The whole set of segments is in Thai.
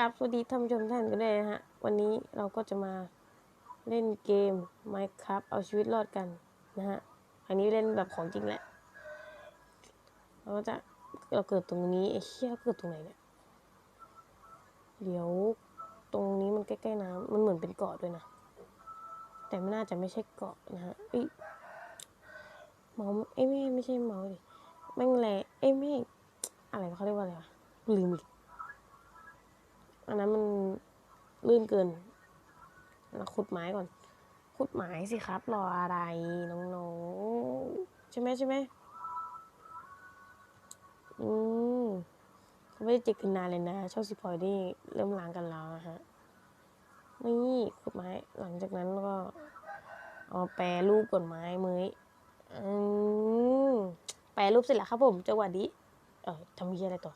กับสวัสดีท่านผู้ชมท่านกันด้วยนะฮะ วันนี้เราก็จะมาเล่นเกม Minecraft เอาชีวิตรอดกันนะฮะ อันนี้เล่นแบบของจริงแหละ เราก็จะเราเกิดตรงนี้ไอ้เชี่ยเกิดตรงไหนเนี่ย เดี๋ยวตรงนี้มันใกล้ๆน้ำมันเหมือนเป็นเกาะด้วยนะ แต่ไม่น่าจะไม่ใช่เกาะนะฮะเอ้ยเมาส์เอ้ยไม่ไม่ใช่เมาดิแม่งแหละเอ้ยไม่อะไรเขาเรียกว่าอะไรวะลืมอีก อันนั้นมัน ลื่นเกินเราขุดไม้ก่อน ขุดไม้สิครับ รออะไรน้องๆ ใช่ไหมใช่ไหมอืมเขาไม่ได้เจอกันนานเลยนะช่องสิพอยนี่เริ่มล้างกันแล้วนะฮะนี่ขุดไม้หลังจากนั้นก็เอาแปรรูปก่อนไม้เมยอืมแปรรูปเสร็จแล้วครับผมจังหวะนี้เออทำเหี้ยอะไรต่อ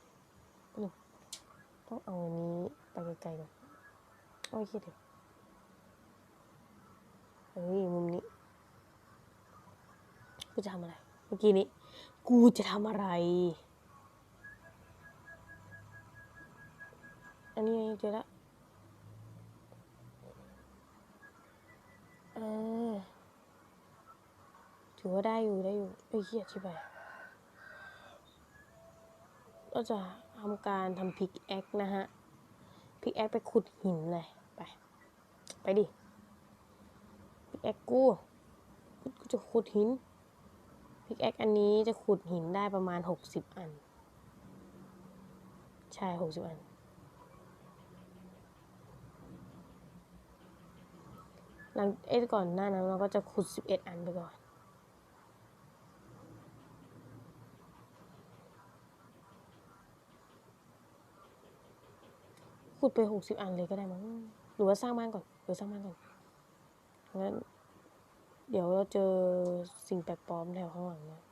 ต้องเอาอันนี้ไปไกลๆก่อน โอ้ยคิดเดี๋ยวเฮ้ยมุมนี้ กูจะทำอะไร เมื่อกี้นี้ กูจะทำอะไร อันนี้เจอละเออถือว่าได้อยู่ได้อยู่ไอ้เหี้ยชิบหายก็จะทำการทำพิกแอคนะฮะ พิกแอคไปขุดหินเลย ไป ไปดิพิกแอคกูกูจะขุดหินพิกแอคอันนี้จะขุดหินได้ประมาณหกสิบอัน ใช่หกสิบอัน หลังเอ้ก่อนหน้านั้นเราก็จะขุดสิบเอ็ดอันไปก่อนขุดไปหกสิบอันเลยก็ได้มั้ง หรือว่าสร้างบ้านก่อนหรือสร้างบ้านก่อนงั้น เดี๋ยวเราเจอสิ่งแปลกปลอมแถวข้างหลังนะ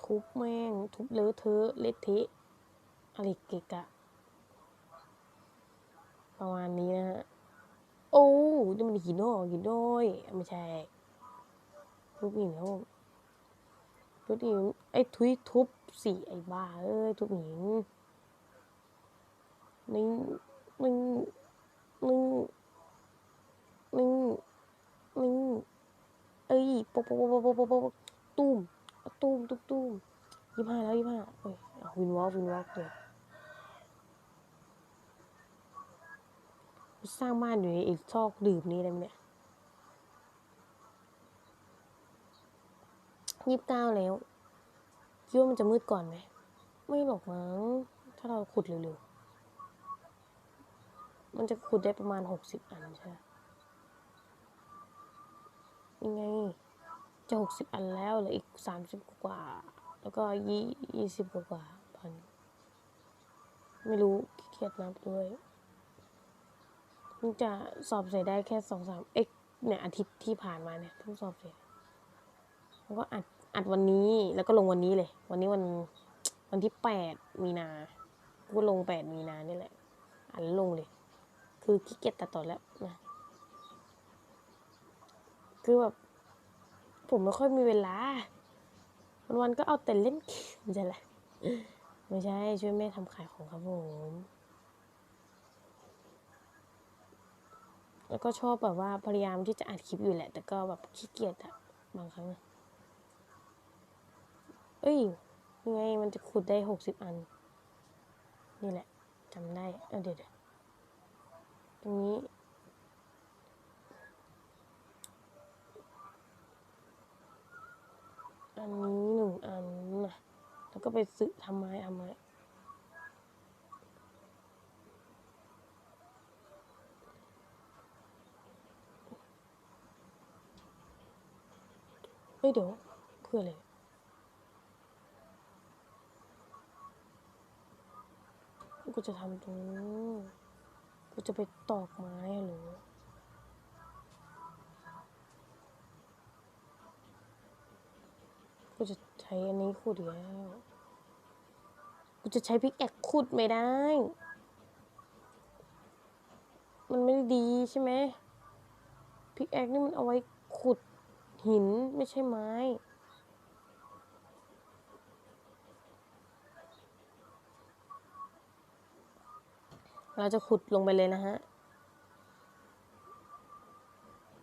ทุบแม่ง ทุบเลอะเทอะเละเทะอะไรเกะกะ ประมาณนี้นะฮะ โอ้นี่มันหินโน่หินโน้ยไม่ใช่ทุบหินครับผมทุบหินไอ้ทุยทุบสี่ไอ้บ้าเอ้ยทุบหิน นี่นี่นี่นี่นี่เอ้ยโป๊ะโป๊ะโป๊ะโป๊ะโป๊ะโป๊ะตุ้มตุ้มตุ้มตุ้มยี่ห้าแล้วยี่ห้าเอ้ยวินวอลวินวอล์กเลยสร้างบ้านอยู่ในอีกซอกดื่มนี้ได้ไหมเนี่ยยี่สิบเก้าแล้ว คิดว่ามันจะมืดก่อนไหม ไม่หรอกมั้ง ถ้าเราขุดเร็วๆ มันจะขุดได้ประมาณหกสิบอันใช่ไหมยังไง จะหกสิบอันแล้วเหลืออีกสามสิบกว่า แล้วก็ยี่ยี่สิบกว่าพัน ไม่รู้ขี้เกียจนับด้วยเพิ่งจะสอบเสร็จได้แค่สองสามเอ็กเนี่ยอาทิตย์ที่ผ่านมาเนี่ยเพิ่งสอบเสร็จแล้วก็อัดอัดวันนี้แล้วก็ลงวันนี้เลย วันนี้วันวันที่แปดมีนา ก็ลงแปดมีนานี่แหละ อัดแล้วลงเลย คือขี้เกียจตัดต่อแล้วนะคือแบบผมไม่ค่อยมีเวลา วันวันก็เอาแต่เล่นเกมไม่ใช่แหละไม่ใช่ ช่วยแม่ทำขายของครับผม แล้วก็ชอบแบบว่าพยายามที่จะอัดคลิปอยู่แหละ แต่ก็แบบขี้เกียจอะบางครั้งเอ้ยยังไงมันจะขุดได้หกสิบอัน นี่แหละจำได้เออเดี๋ยวเดี๋ยว ตรงนี้ อันนี้หนึ่งอันนะแล้วก็ไปซื้อทำไมทำไม้เฮ้ยเดี๋ยวคืออะไรกูจะทำตรงนี้ กูจะไปตอกไม้หรือกูจะใช้อันนี้ขุดแล้ว กูจะใช้พิกแอคขุดไม่ได้ มันไม่ได้ดีใช่ไหมพิกแอคนี่มันเอาไว้ขุดหินไม่ใช่ไม้ เราจะขุดลงไปเลยนะฮะ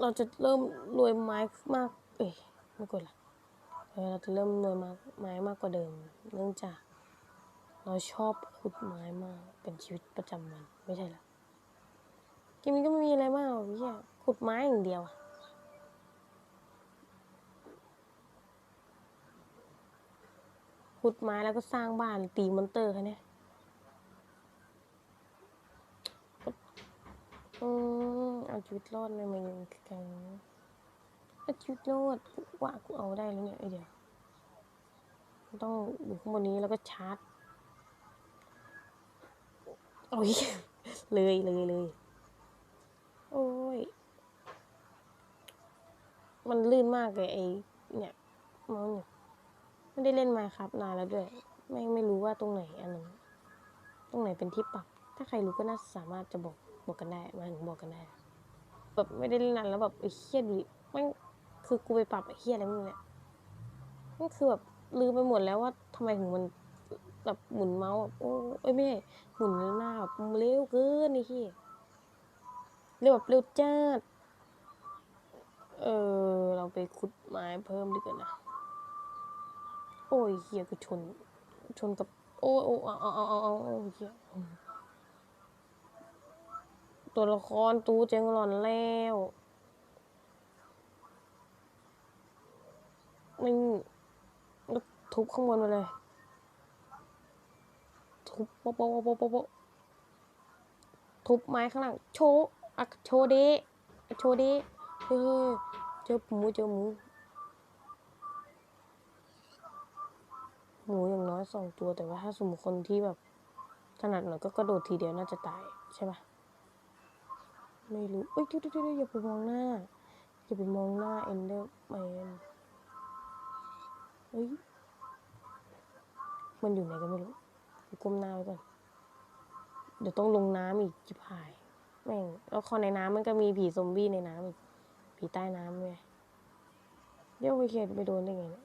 เราจะเริ่มรวยไม้มาก เอ้ยไม่กดละเราจะเริ่มรวยมากไม้มากกว่าเดิม เนื่องจาก เราชอบขุดไม้มากเป็นชีวิตประจำวันไม่ใช่หรอเกมนี้ก็ไม่มีอะไรมากหรอกพี่ขุดไม้อย่างเดียวอะขุดไม้แล้วก็สร้างบ้านตีมอนเตอร์แค่เนี้ย อืมเอาชีวิตรอดในเมืองกันเอาชีวิตรอดว่ากูเอาได้แล้วเนี่ยไอเดียวต้องอยู่ข้างบนนี้แล้วก็ชาร์จโอ้ยเลยเลยเลยโอ้ย มันลื่นมากเลยไอเนี่ยมาส์เนี่ยไม่ได้เล่นมาครับนานแล้วด้วย ไม่ไม่รู้ว่าตรงไหนอันนั้นตรงไหนเป็นที่ปรับถ้าใครรู้ก็น่าสามารถจะบอก บอกกันได้มาถึงบอกกันได้แบบไม่ได้เล่นนานแล้วแบบไอ้เฮี้ยดิมันคือกูไปปรับไอ้เฮี้ยอะไรม่รู้เนี่ยมันคือแบบลืมไปหมดแล้วว่าทำไมถึงมันแบบหมุนเมาส์แบบโอ้ยไม่ใช่หมุนหน้าแบบเร็วเกินไอ้เฮี้ยเร็วแบบเร็วจ้าดเออเราไปขุดไม้เพิ่มดีกว่านะโอ้ยเฮียกูชนชนกับ โอ้ยโอ้เอาเอาเอาเอาเอาเอาเฮีย ตัวละครตูเจงหลอนแล้วนี่ก็ทุบข้างบนไปเลย ทุบโป๊ะโป๊ะโป๊ะโป๊ะทุบไม้ข้างหลังโชว์อะโชเดะโชเดะเฮ้ยเจอหมูเจอหมูหมูอย่างน้อยสองตัวแต่ว่าถ้าสมมติคนที่แบบถนัดหน่อยก็กระโดดทีเดียวน่าจะตายใช่ปะ ไม่รู้เอ้ยเดี๋ยวเดี๋ยวเดี๋ยวอย่าไปมองหน้า อย่าไปมองหน้าเอนเดอร์แมนเอ้ย มันอยู่ไหนกันไม่รู้ก้มหน้าไว้ก่อน เดี๋ยวต้องลงน้ำอีกจิบหาย แม่ง แล้วคอในน้ำมันก็มีผีซอมบี้ในน้ำอีก ผีใต้น้ำไงเดี๋ยวไปเขียนไปโดนได้ไงเนี่ย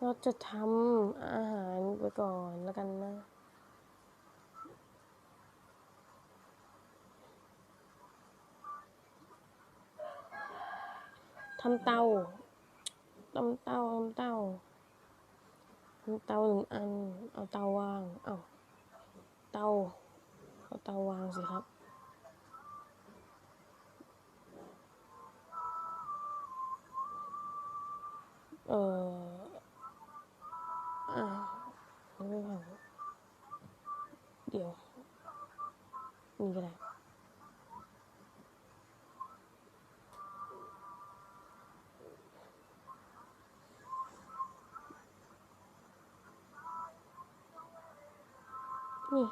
เราจะทำอาหารไปก่อนแล้วกันนะ ทำเตาทำเตาทำเตาทำเตาหนึ่งอัน เอาเตาวาง เอาเตา เอาเตาวางสิครับเอออ่าไม่ผ่าน เดี๋ยวนี่ก็ได้นี่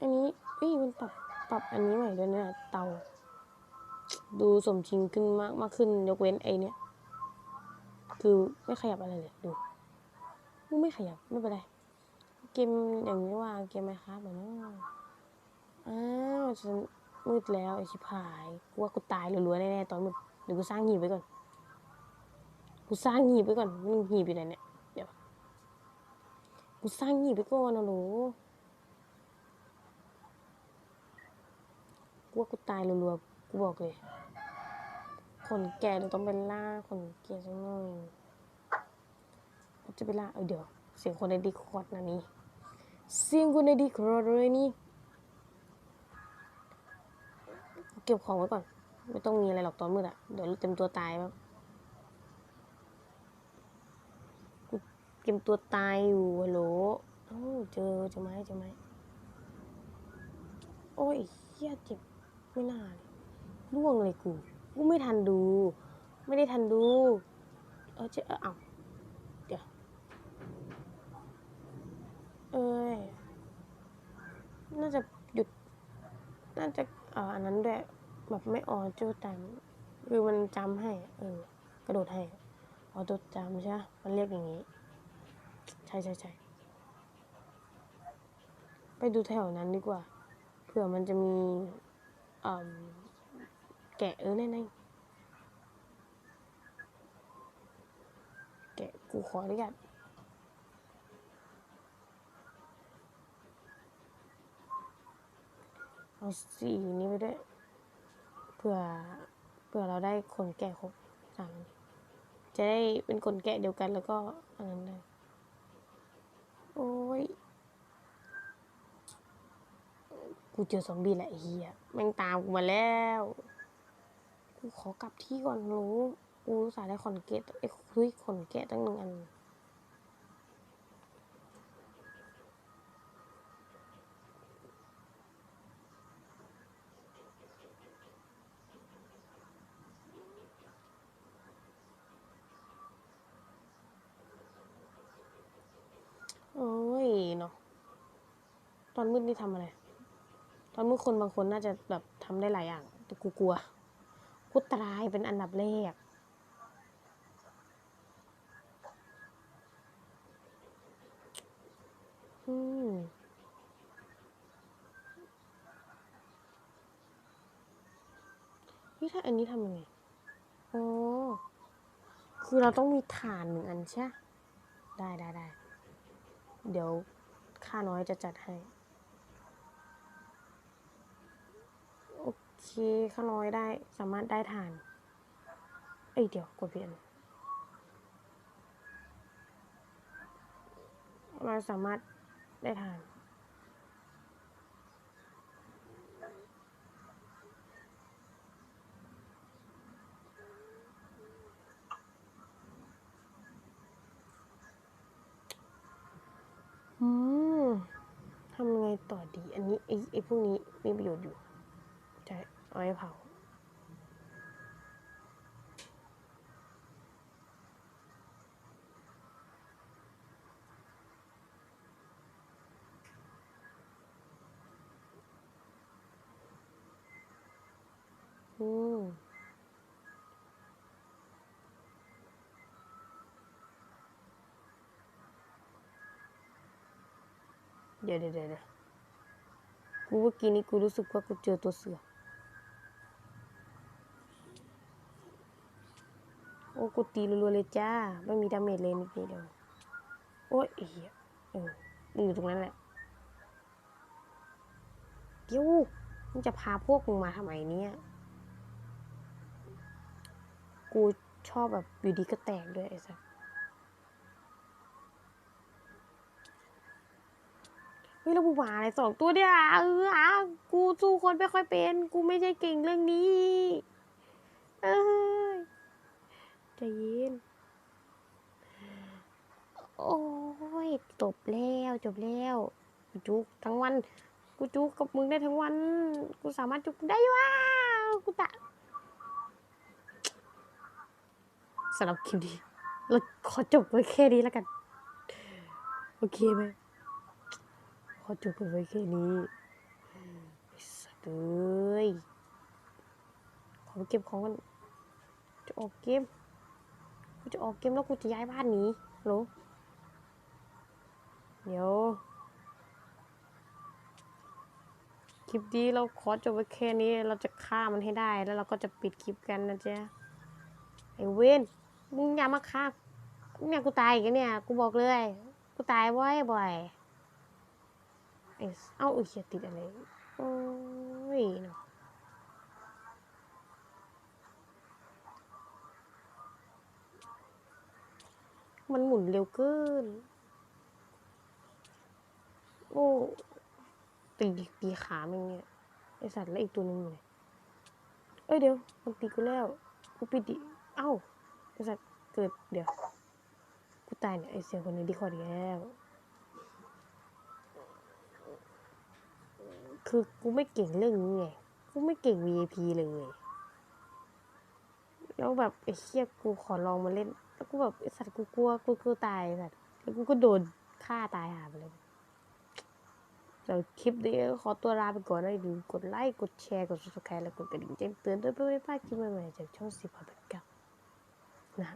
อันนี้เอ้ยมันปรับ ปรับอันนี้ใหม่ด้วยนะเตา ดูสมจริงขึ้นมากมากขึ้น ยกเว้นไอเนี้ย คือไม่ขยับอะไรเลย ดู มึงไม่ขยับไม่เป็นไร เกมอย่างนี้ว่าเกมไหมครับแบบนี้อ้าวฉันมืดแล้วไอชิบหายกูว่ากูตายรัวๆแน่ๆตอนมืดเดี๋ยวกูสร้างหีบไว้ก่อน กูสร้างหีบไว้ก่อนมึงหีบอยู่ไหนเนี่ยเดี๋ยวกูสร้างหีบไว้ก่อนนะหนูกูว่ากูตายรัวๆกูบอกเลย คนแก่เราต้องเป็นล่าคนแก่สักหน่อย จะไปล่าเออเดี๋ยว เสียงคนในดีคอร์ดนะนี่เสียงคนในดีคอร์ดเลยนี่เก็บของไว้ก่อน ไม่ต้องมีอะไรหรอกตอนมืดอะเดี๋ยวเต็มตัวตายแบบกูเก็บตัวตายอยู่ฮัลโหลเอ้เจอเจอไหมเจอไหมโอ้ยเฮียเจ็บไม่น่าเลยล่วงเลยกู กูไม่ทันดู ไม่ได้ทันดู เออเจ๊เออเอาเดี๋ยว เอ้ยน่าจะหยุด น่าจะเอ่ออันนั้นด้วยแบบไม่ออโต้จำคือมันจำให้เออกระโดดให้ออโต้จำใช่ปะมันเรียกอย่างนี้ ใช่ใช่ใช่ไปดูแถวนั้นดีกว่า เผื่อมันจะมีอืมแกะเออแน่ๆแกะกูขออนุญาต เอาสีนี้ไปด้วยเผื่อเผื่อเราได้คนแกะครบสามอันจะได้เป็นคนแกะเดียวกันแล้วก็อันนั้นได้โอ้ยกูเจอซอมบี้แหละเฮียแม่งตามกูมาแล้ว กูขอกลับที่ก่อนรู้ กูรู้สาได้ขนเกตไอ้เฮ้ยขนแกะตั้งหนึ่งอัน โอ้ยเนาะ ต อนมืดนี่ทำอะไร ตอนมืดคนบางคนน่าจะแบบทำได้หลายอย่าง แต่กูกลัว กูตายเป็นอันดับแรกอืมนี่ถ้าอันนี้ทำยังไงอ๋อคือเราต้องมีฐานหนึ่งอันใช่ ได้ได้ได้ เดี๋ยวค่าน้อยจะจัดให้ โอ เคค่าน้อยได้สามารถได้ทาน เอ้ยเดี๋ยวกดเปลี่ยนเราสามารถได้ทานอืมทำยังไงต่อดี อันนี้ไอ้ไอ้พวกนี้มีประโยชน์อยู่ เอาไว้เผาอืมเดี๋ยวเดี๋ยวเดี๋ยวเดี๋ยวกูเมื่อกี้นี้กูรู้สึกว่ากูเจอตัวเสือ โอ้กูตีรัวๆเลยจ้า ไม่มีดาเมจเลยนิดเดียว โอ้ยเหี้ยเอออยู่ตรงนั้นแหละ เดี๋ยวมึงจะพาพวกมึงมาทำไมเนี่ย กูชอบแบบอยู่ดีก็แตกด้วยไอ้สัสเฮ้ยแล้วกูมาอะไรสองตัวเนี่ยเอออะกูสู้คนไม่ค่อยเป็น กูไม่ใช่เก่งเรื่องนี้ เอ้ย ใจเย็น โอ้ย จบแล้วจบแล้ว กูจุกทั้งวัน กูจุกกับมึงได้ทั้งวัน กูสามารถจุกได้ว้าวกูตะสำหรับคลิปนี้เราขอจบไว้แค่นี้แล้วกัน โอเคไหมขอจบไว้แค่นี้สัตว์เอ้ยขอไปเก็บของกันจะออกเกม จะออกเกมแล้วกูจะย้ายบ้านหนีฮัลโหลเดี๋ยว คลิปนี้เราขอจบไว้แค่นี้เราจะฆ่ามันให้ได้แล้วเราก็จะปิดคลิปกันนะเจ๊ไอเวนมึงอย่ามาฆ่าเนี่ยกูตายอีกแล้วเนี่ย กูบอกเลย กูตายบ่อยบ่อยๆเอ้าอุ้ยติดอะไรโอ้ยเนาะ มันหมุนเร็วเกิน โอ้ตีตีขามันเนี่ยไอสัตว์แล้วอีกตัวหนึงเลยเอ้ยเดี๋ยวมันตีกูแล้วกูปิดดิเอ้าไอสัตว์เกิดเดี๋ยวกูตายเนี่ยไอเสียงคนนี้ดีคอร์ดอีกแล้วคือกูไม่เก่งเรื่องนี้ไงกูไม่เก่ง VIP เลย แล้วแบบไอ้เชี่ยกูขอลองมาเล่น แล้วกูแบบไอสัตว์กูกลัวกูกลัวตายสัตว์แล้วกูก็โดนฆ่าตายหาไปเลยสำหรับคลิปนี้ขอตัวลาไปก่อนนะอย่าลืมกดไลค์ กดแชร์ กด subscribe และกดกระดิ่งแจ้งเตือนด้วยเพื่อไม่พลาดคลิปใหม่ๆจากช่องสิบพันกับนะ